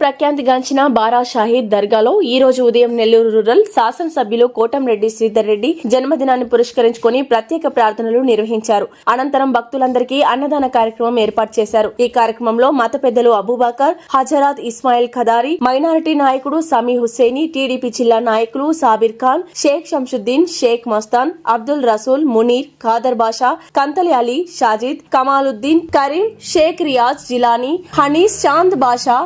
ప్రఖ్యాతిగాంచిన బారా షాహీద్ దర్గాలో ఈ రోజు ఉదయం నెల్లూరు రూరల్ శాసనసభ్యులు కోటంరెడ్డి శ్రీధర్ రెడ్డి జన్మదినాన్ని పురస్కరించుకొని ప్రత్యేక ప్రార్థనలు నిర్వహించారు. అనంతరం భక్తులందరికీ అన్నదాన కార్యక్రమం ఏర్పాటు చేశారు. ఈ కార్యక్రమంలో మత పెద్దలు అబూబాకర్ హజరాత్ ఇస్మాయిల్ ఖదారి మైనారిటీ నాయకుడు సమీ హుస్సేని టీడీపీ జిల్లా నాయకులు సాబిర్ ఖాన్ షేక్ షంషుద్దీన్ షేక్ మస్తాన్ అబ్దుల్ రసూల్ మునీర్ ఖాదర్ బాషా కంతలి అలీ షాజిద్ కమాలుద్దీన్ కరీం షేక్ రియాజ్ జిలానీ హనీస్ చాంద్ బాషా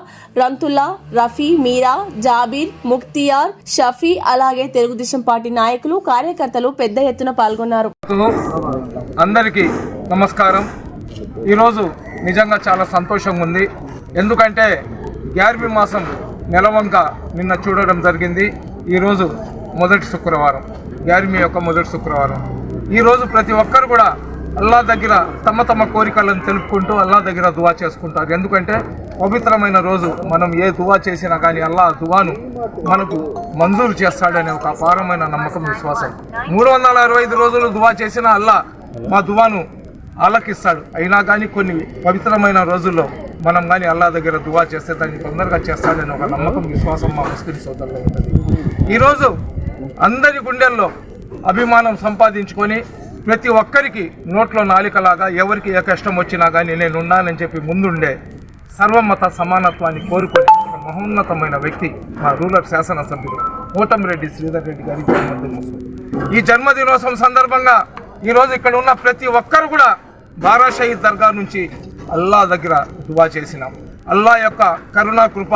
రంతుల్లా రఫీ మీరా జాబీర్ ముక్తియార్ షఫీ అలాగే తెలుగుదేశం పార్టీ నాయకులు కార్యకర్తలు పెద్ద ఎత్తున పాల్గొన్నారు. అందరికీ నమస్కారం. ఈరోజు నిజంగా చాలా సంతోషంగా ఉంది. ఎందుకంటే గ్యార్బి మాసం నెలవంక నిన్న చూడడం జరిగింది. ఈరోజు మొదటి శుక్రవారం. గ్యార్మి యొక్క మొదటి శుక్రవారం. ఈరోజు ప్రతి ఒక్కరు కూడా అల్లా దగ్గర తమ తమ కోరికలను తెలుపుకుంటూ అల్లా దగ్గర దువా చేసుకుంటారు. ఎందుకంటే పవిత్రమైన రోజు మనం ఏ దువా చేసినా కానీ అల్లా దువాను మనకు మంజూరు చేస్తాడనే ఒక అపారమైన నమ్మకం విశ్వాసం. మూడు వందల అరవై ఐదు రోజులు దువా చేసినా అల్లా మా దువాను ఆలకిస్తాడు. అయినా కానీ కొన్ని పవిత్రమైన రోజుల్లో మనం కానీ అల్లా దగ్గర దువా చేస్తే దాన్ని తొందరగా చేస్తాడని ఒక నమ్మకం విశ్వాసం మా ముస్లిం సోదరులో ఉంటుంది. ఈరోజు అందరి గుండెల్లో అభిమానం సంపాదించుకొని ప్రతి ఒక్కరికి నోట్లో నాలికలాగా ఎవరికి ఏ కష్టం వచ్చినా కానీ నేను ఉన్నానని చెప్పి ముందుండే సర్వమత సమానత్వాన్ని కోరుకునే ఒక మహోన్నతమైన వ్యక్తి మా రూరల్ శాసనసభ్యుడు కోటమిరెడ్డి శ్రీధర్ రెడ్డి గారి జన్మదినోత్సవం. ఈ జన్మదినోత్సవం సందర్భంగా ఈరోజు ఇక్కడ ఉన్న ప్రతి ఒక్కరు కూడా బారా షహీద్ దర్గా నుంచి అల్లా దగ్గర దువా చేసినాం. అల్లా యొక్క కరుణా కృప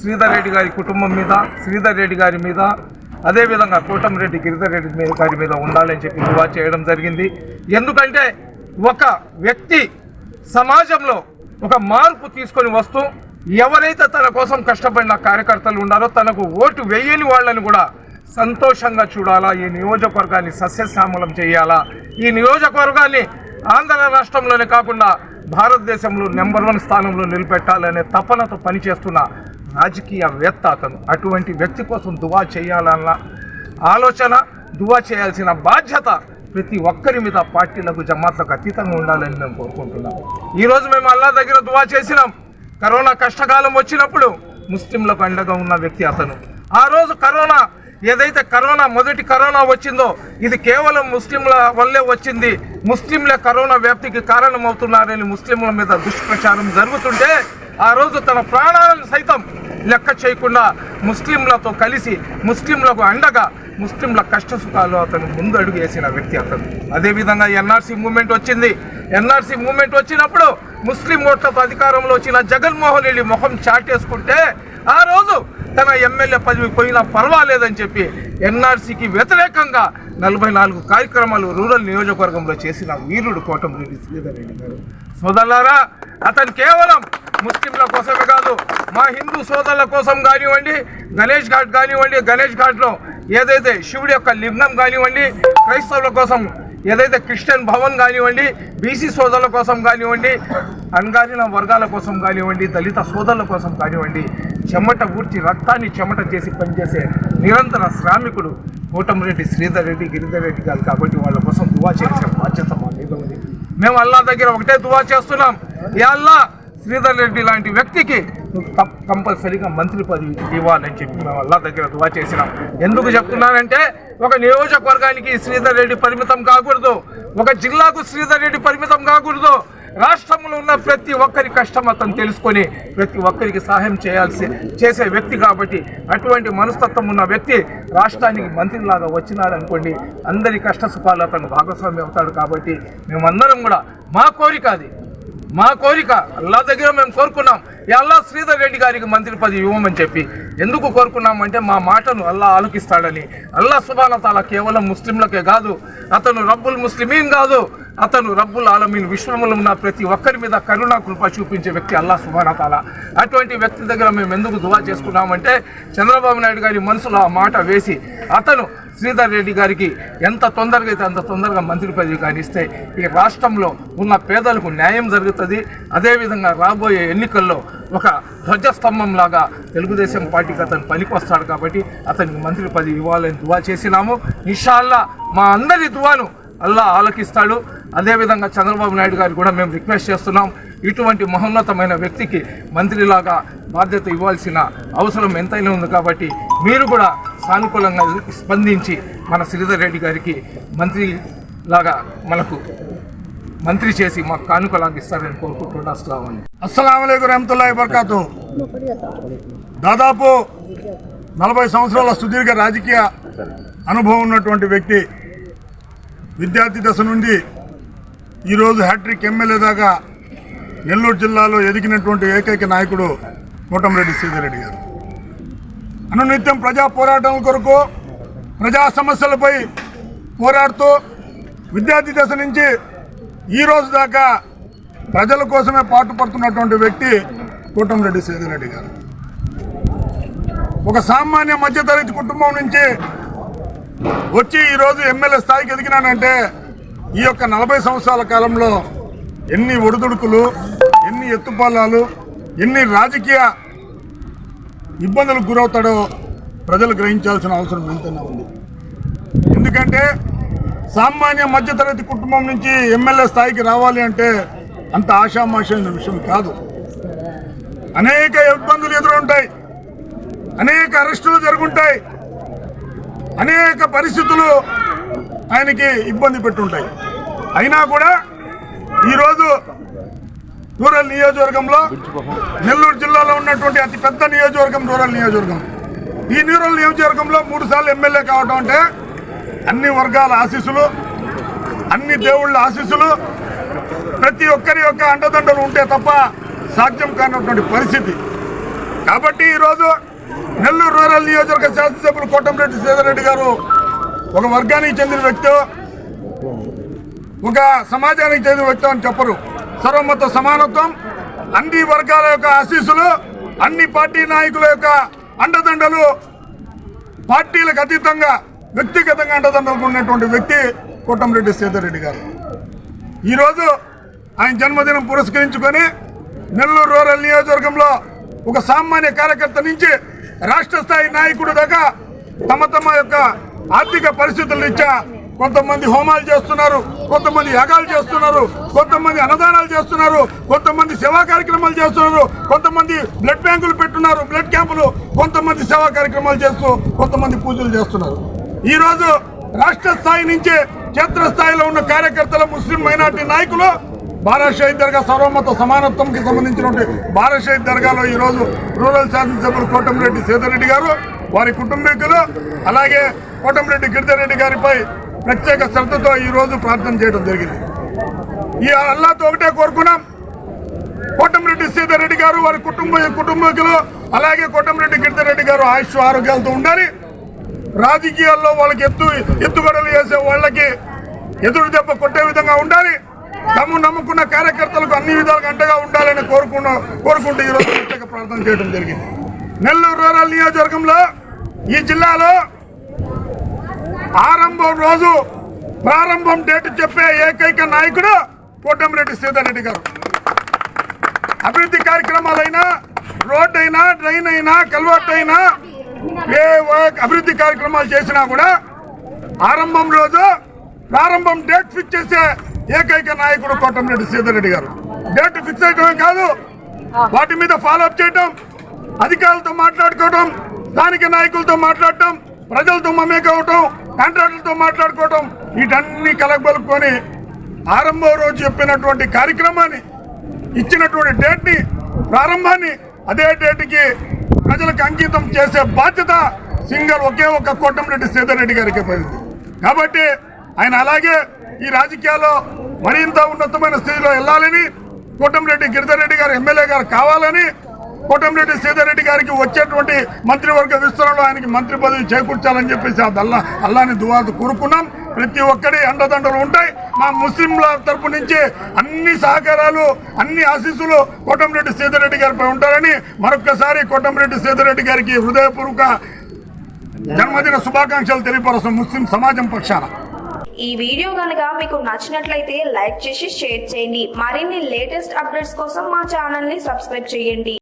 శ్రీధర్ రెడ్డి గారి కుటుంబం మీద శ్రీధర్ రెడ్డి గారి మీద అదేవిధంగా కోటమిరెడ్డి గిరిధరెడ్డి మీద గారి మీద ఉండాలని చెప్పి దువా చేయడం జరిగింది. ఎందుకంటే ఒక వ్యక్తి సమాజంలో ఒక మార్పు తీసుకొని వస్తూ ఎవరైతే తన కోసం కష్టపడిన కార్యకర్తలు ఉన్నారో తనకు ఓటు వేయని వాళ్ళని కూడా సంతోషంగా చూడాలా ఈ నియోజకవర్గాన్ని సస్యశ్యామలం చేయాలా? ఈ నియోజకవర్గాన్ని ఆంధ్ర రాష్ట్రంలోనే కాకుండా భారతదేశంలో నెంబర్ వన్ స్థానంలో నిలబెట్టాలనే తపనతో పనిచేస్తున్న రాజకీయవేత్త అతను అటువంటి వ్యక్తి కోసం దువా చేయాలన్న ఆలోచన దువా చేయాల్సిన బాధ్యత ప్రతి ఒక్కరి మీద పార్టీలకు జమాత్లకు అతీతంగా ఉండాలని మేము కోరుకుంటున్నాం ఈరోజు మేము అల్లా దగ్గర దువా చేసినాం. కరోనా కష్టకాలం వచ్చినప్పుడు ముస్లింలకు అండగా ఉన్న వ్యక్తి అతను. ఆ రోజు కరోనా ఏదైతే కరోనా మొదటి కరోనా వచ్చిందో ఇది కేవలం ముస్లింల వల్లే వచ్చింది. ముస్లింలే కరోనా వ్యాప్తికి కారణమవుతున్నారని ముస్లింల మీద దుష్ప్రచారం జరుగుతుంటే ఆ రోజు తన ప్రాణాలను సైతం లెక్క చేయకుండా ముస్లింలతో కలిసి ముస్లింలకు అండగా ముస్లింల కష్ట సుఖాలు అతను ముందు అడుగు వేసిన వ్యక్తి అతను. అదేవిధంగా ఎన్ఆర్సీ మూమెంట్ వచ్చింది. ఎన్ఆర్సీ మూమెంట్ వచ్చినప్పుడు ముస్లిం ఓట్లతో అధికారంలో వచ్చిన జగన్మోహన్ రెడ్డి ముఖం చాటేసుకుంటే ఆ రోజు తన ఎమ్మెల్యే పదవి పోయినా పర్వాలేదని చెప్పి ఎన్ఆర్సీకి వ్యతిరేకంగా నలభై నాలుగు కార్యక్రమాలు రూరల్ నియోజకవర్గంలో చేసిన వీరుడు కోటమిరెడ్డి శ్రీధర్రెడ్డి గారు. సోదరులారా అతను కేవలం ముస్లింల కోసమే కాదు మా హిందూ సోదరుల కోసం కానివ్వండి గణేష్ ఘాట్ కానివ్వండి గణేష్ ఘాట్లో ఏదైతే శివుడి యొక్క లింగం కానివ్వండి క్రైస్తవుల కోసం ఏదైతే క్రిస్టియన్ భవన్ కానివ్వండి బీసీ సోదరుల కోసం కానివ్వండి అణగారిన వర్గాల కోసం కానివ్వండి దళిత సోదరుల కోసం కానివ్వండి చెమట ఊర్చి రక్తాన్ని చెమట చేసి పనిచేసే నిరంతర శ్రామికుడు కోటమిరెడ్డి శ్రీధర్ రెడ్డి గిరిధర్ రెడ్డి గారు కాబట్టి వాళ్ళ కోసం దువా చేసే బాధ్యత మా మీద ఉంది. మేము అల్లా దగ్గర ఒకటే దువా చేస్తున్నాం. ఏ అల్లా? శ్రీధర్ రెడ్డి లాంటి వ్యక్తికి నువ్వు కంపల్సరీగా మంత్రి పదవి ఇవ్వాలని చెప్పి మేము అల్లా దగ్గర దువా చేసినాం. ఎందుకు చెప్తున్నానంటే ఒక నియోజకవర్గానికి శ్రీధర్ రెడ్డి పరిమితం కాకూడదు. ఒక జిల్లాకు శ్రీధర్ రెడ్డి పరిమితం కాకూడదు. రాష్ట్రంలో ఉన్న ప్రతి ఒక్కరి కష్టం అతను తెలుసుకొని ప్రతి ఒక్కరికి సహాయం చేయాల్సి చేసే వ్యక్తి కాబట్టి అటువంటి మనస్తత్వం ఉన్న వ్యక్తి రాష్ట్రానికి మంత్రిలాగా వచ్చినాడు అనుకోండి అందరి కష్ట సుఖాలు అతను భాగస్వామి అవుతాడు కాబట్టి మేమందరం కూడా మా కోరిక అది. మా కోరిక అల్లా దగ్గర మేము కోరుకున్నాం. అల్లా శ్రీధర్ రెడ్డి గారికి మంత్రి పది ఇవ్వమని చెప్పి ఎందుకు కోరుకున్నామంటే మా మాటను అల్లా ఆలోకిస్తాడని. అల్లా సుబానతాల కేవలం ముస్లింలకే కాదు అతను రబ్బుల్ ముస్లిమీన్ కాదు. అతను రబ్బుల్ ఆలమీన్ విశ్వములు ఉన్న ప్రతి ఒక్కరి మీద కరుణా కృప చూపించే వ్యక్తి అల్లా సుభానతాల అటువంటి వ్యక్తి దగ్గర మేము ఎందుకు దువా చేసుకున్నామంటే చంద్రబాబు నాయుడు గారి మనసులో ఆ మాట వేసి అతను శ్రీధర్ రెడ్డి గారికి ఎంత తొందరగా అయితే అంత తొందరగా మంత్రి పదవి కానిస్తే ఈ రాష్ట్రంలో ఉన్న పేదలకు న్యాయం జరుగుతుంది. అదేవిధంగా రాబోయే ఎన్నికల్లో ఒక ధ్వజస్తంభం లాగా తెలుగుదేశం పార్టీకి అతను పనికొస్తాడు కాబట్టి అతనికి మంత్రి పదవి ఇవ్వాలని దువా చేసినాము. ఇన్షాల్లా మా అందరి దువాను అల్లా ఆలకిస్తాడు. అదేవిధంగా చంద్రబాబు నాయుడు గారు కూడా మేము రిక్వెస్ట్ చేస్తున్నాం. ఇటువంటి మహోన్నతమైన వ్యక్తికి మంత్రిలాగా బాధ్యత ఇవ్వాల్సిన అవసరం ఎంతైనా ఉంది కాబట్టి మీరు కూడా సానుకూలంగా స్పందించి మన శ్రీధర్ రెడ్డి గారికి మంత్రి లాగా మనకు మంత్రి చేసి మాకు కానుకలాగా ఇస్తారని కోరుకుంటున్నా. అస్సలం అని అస్సలం రహమతుల్లాhi బర్కాతు దాదాపు నలభై సంవత్సరాల సుదీర్ఘ రాజకీయ అనుభవం ఉన్నటువంటి వ్యక్తి విద్యార్థి దశ నుండి ఈరోజు హ్యాట్రిక్ ఎమ్మెల్యే దాకా నెల్లూరు జిల్లాలో ఎదిగినటువంటి ఏకైక నాయకుడు కోటంరెడ్డి శ్రీధర్రెడ్డి గారు. అనునిత్యం ప్రజా పోరాటం కొరకు ప్రజా సమస్యలపై పోరాడుతూ విద్యార్థి దశ నుంచి ఈ రోజు దాకా ప్రజల కోసమే పాటుపడుతున్నటువంటి వ్యక్తి కోటంరెడ్డి శ్రీధర్రెడ్డి గారు. ఒక సామాన్య మధ్యతరగతి కుటుంబం నుంచి వచ్చి ఈరోజు ఎమ్మెల్యే స్థాయికి ఎదిగినానంటే ఈ యొక్క నలభై సంవత్సరాల కాలంలో ఎన్ని ఒడిదుడుకులు ఎన్ని ఎత్తుపల్లాలు ఎన్ని రాజకీయ ఇబ్బందులకు గురవుతాడో ప్రజలు గ్రహించాల్సిన అవసరం ఎంతైనా ఉంది. ఎందుకంటే సామాన్య మధ్యతరగతి కుటుంబం నుంచి ఎమ్మెల్యే స్థాయికి రావాలి అంటే అంత ఆషామాషైన విషయం కాదు. అనేక ఇబ్బందులు ఎదురుంటాయి అనేక అరెస్టులు జరుగుంటాయి. అనేక పరిస్థితులు ఆయనకి ఇబ్బంది పెట్టుంటాయి. అయినా కూడా ఈరోజు రూరల్ నియోజకవర్గంలో నెల్లూరు జిల్లాలో ఉన్నటువంటి అతి పెద్ద నియోజకవర్గం రూరల్ నియోజకవర్గం. ఈ రూరల్ నియోజకవర్గంలో మూడు సార్లు ఎమ్మెల్యే కావడం అంటే అన్ని వర్గాల ఆశీస్సులు అన్ని దేవుళ్ళ ఆశీస్సులు ప్రతి ఒక్కరి యొక్క అండదండలు ఉంటే తప్ప సాధ్యం కానటువంటి పరిస్థితి. కాబట్టి ఈరోజు నెల్లూరు రూరల్ నియోజకవర్గ శాసనసభ్యులు కోటంరెడ్డి సీతారెడ్డి గారు ఒక వర్గానికి చెందిన వ్యక్తి ఒక సమాజానికి చెందిన వ్యక్తి అని చెప్పరు. సర్వమత సమానత్వం అన్ని వర్గాల యొక్క ఆశీస్సులు అన్ని పార్టీ నాయకుల యొక్క అండదండలు పార్టీలకు అతీతంగా వ్యక్తిగతంగా అండదండలు ఉన్నటువంటి వ్యక్తి కోటంరెడ్డి సీతారెడ్డి గారు. ఈరోజు ఆయన జన్మదినం పురస్కరించుకొని నెల్లూరు రూరల్ నియోజకవర్గంలో ఒక సామాన్య కార్యకర్త నుంచి రాష్ట్ర స్థాయి నాయకుడు దాకా తమ తమ యొక్క ఆర్థిక పరిస్థితులు రీత్యా కొంతమంది హోమాలు చేస్తున్నారు కొంతమంది యాగాలు చేస్తున్నారు కొంతమంది అన్నదానాలు చేస్తున్నారు కొంతమంది సేవా కార్యక్రమాలు చేస్తున్నారు కొంతమంది బ్లడ్ బ్యాంకులు పెట్టున్నారు బ్లడ్ క్యాంపులు కొంతమంది సేవా కార్యక్రమాలు చేస్తూ కొంతమంది పూజలు చేస్తున్నారు. ఈ రోజు రాష్ట్ర స్థాయి నుంచి క్షేత్ర స్థాయిలో ఉన్న కార్యకర్తల ముస్లిం మైనార్టీ నాయకులు భారత్ షహీద్ దర్గా సర్వమత సమానత్వంకి సంబంధించినటువంటి భారత్ షహీద్ దర్గాలో ఈ రోజు రూరల్ శాసనసభ్యులు కోటంరెడ్డి సీతారెడ్డి గారు వారి కుటుంబీకులు అలాగే కోటంరెడ్డి గిరిధరెడ్డి గారిపై ప్రత్యేక శ్రద్ధతో ఈరోజు ప్రార్థన చేయడం జరిగింది. ఈ అల్లాతో ఒకటే కోరుకున్నాం. కోటంరెడ్డి సీతారెడ్డి గారు వారి కుటుంబ కుటుంబీకులు అలాగే కోటంరెడ్డి గిరిధరెడ్డి గారు ఆయుష్ ఆరోగ్యాలతో ఉండాలి. రాజకీయాల్లో వాళ్ళకి ఎత్తు ఎత్తుగడలు చేసే వాళ్ళకి ఎదురు దెబ్బ కొట్టే విధంగా ఉండాలి. తమ నమ్ముకున్న కార్యకర్తలకు అన్ని విధాలుగా అంటగా ఉండాలని కోరుకున్న కోరుకుంటూ ఈరోజు ప్రత్యేక ప్రార్థన చేయడం జరిగింది. నెల్లూరు రూరల్ నియోజకవర్గంలో ఈ జిల్లాలో ఆరంభం రోజు ప్రారంభం డేట్ చెప్పే ఏకైక నాయకుడు కోటమిరెడ్డి సీతారెడ్డి గారు. అభివృద్ధి కార్యక్రమాలైనా రోడ్ అయినా డ్రైన్ అయినా కల్వర్ట్ అయినా ఏ అభివృద్ధి కార్యక్రమాలు చేసినా కూడా ఆరంభం రోజు ప్రారంభం డేట్ ఫిక్స్ చేసే ఏకైక నాయకుడు కోటమిరెడ్డి సీతారెడ్డి గారు. డేట్ ఫిక్స్ చేయడమే కాదు వాటి మీద ఫాలో అప్ చేయటం అధికారులతో మాట్లాడుకోవడం స్థానిక నాయకులతో మాట్లాడటం ప్రజలతో మమేకవటం కాంట్రాక్టులతో మాట్లాడుకోవటం వీటన్ని కలగబలుకొని ఆరంభం రోజు చెప్పినటువంటి కార్యక్రమాన్ని ఇచ్చినటువంటి డేట్ని ప్రారంభాన్ని అదే డేట్కి ప్రజలకు అంకితం చేసే బాధ్యత సింగల్ ఒకే ఒక్క కోటంరెడ్డి సీతారెడ్డి గారికి పడింది కాబట్టి ఆయన అలాగే ఈ రాజకీయాల్లో మరింత ఉన్నతమైన స్థితిలో వెళ్ళాలని కోటంరెడ్డి గిరిధర్ రెడ్డి గారు ఎమ్మెల్యే గారు కావాలని కోటమిరెడ్డి సీతారెడ్డి గారికి వచ్చేటువంటి మంత్రివర్గ విస్తరణలో ఆయనకి మంత్రి పదవి చేకూర్చాలని చెప్పేసి ఆ అల్లా అల్లాని దువాదు కోరుకున్నాం. ప్రతి ఒక్కరి అండదండలు ఉంటాయి. మా ముస్లింల తరపు నుంచి అన్ని సహకారాలు అన్ని ఆశీస్సులు కోటమిరెడ్డి సీతారెడ్డి గారిపై ఉంటారని మరొక్కసారి కోటమిరెడ్డి సీతారెడ్డి గారికి హృదయపూర్వక జన్మదిన శుభాకాంక్షలు తెలియపరుస్తాం ముస్లిం సమాజం పక్షాన. ఈ వీడియో కనుక మీకు నచ్చినట్లయితే లైక్ చేసి షేర్ చేయండి. మరిన్ని లేటెస్ట్ అప్డేట్స్ కోసం మా ఛానల్ని సబ్స్క్రైబ్ చేయండి.